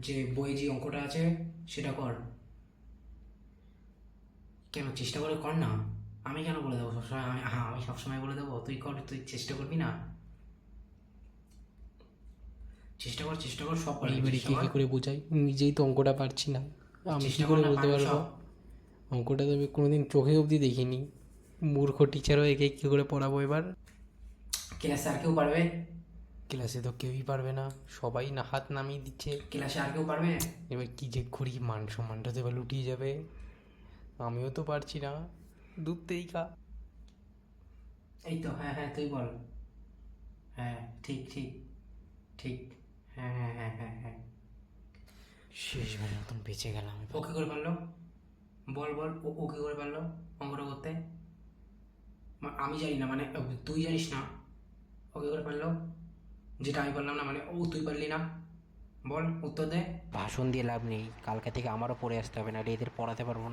যে বইয়ে যে অঙ্কটা আছে সেটা কর। কেন? চেষ্টা করে কর না। আমি কেন বলে দেবো? সবসময় আমি হ্যাঁ আমি সবসময় বলে দেবো। তুই কর তুই চেষ্টা করবি না? চেষ্টা কর চেষ্টা কর সব পারবি এবারে কি করে। বোঝাই? নিজেই তো অঙ্কটা পারছি না। আমি কি চেষ্টা করে বলতে পারবি পারব? অঙ্কটা তো আমি কোনোদিন চোখে অবধি দেখিনি। মূর্খ টিচারও একে কী করে পড়াবো এবার। ক্লাসে আর কেউ পারবে? ক্লাসে তো কেউই পারবে না। সবাই না হাত নামিয়ে দিচ্ছে। ক্লাসে আর কেউ পারবে? এবার কি যে করি মান সম্মানটা তো এবার লুটিয়ে যাবে। আমিও তো পারছি না। দূর তেইকা এই তো হ্যাঁ হ্যাঁ তুই বল। হ্যাঁ ঠিক ঠিক ঠিক। হ্যাঁ হ্যাঁ হ্যাঁ হ্যাঁ হ্যাঁ। শেষবারের মতন বেঁচে গেলাম ও কী করে পারল বল বল ও ও কী করে পারল অঙ্কটা করতে? আমি জানি না মানে তুই জানিস না। ও কী করে পারল যেটা আমি বললাম না মানে ও তুই পারলি না। বল, উত্তর দে। ভাষণ দিয়ে লাভ নেই। কালকে থেকে আমারও পড়ে আসতে হবে না এদের পড়াতে পারব না।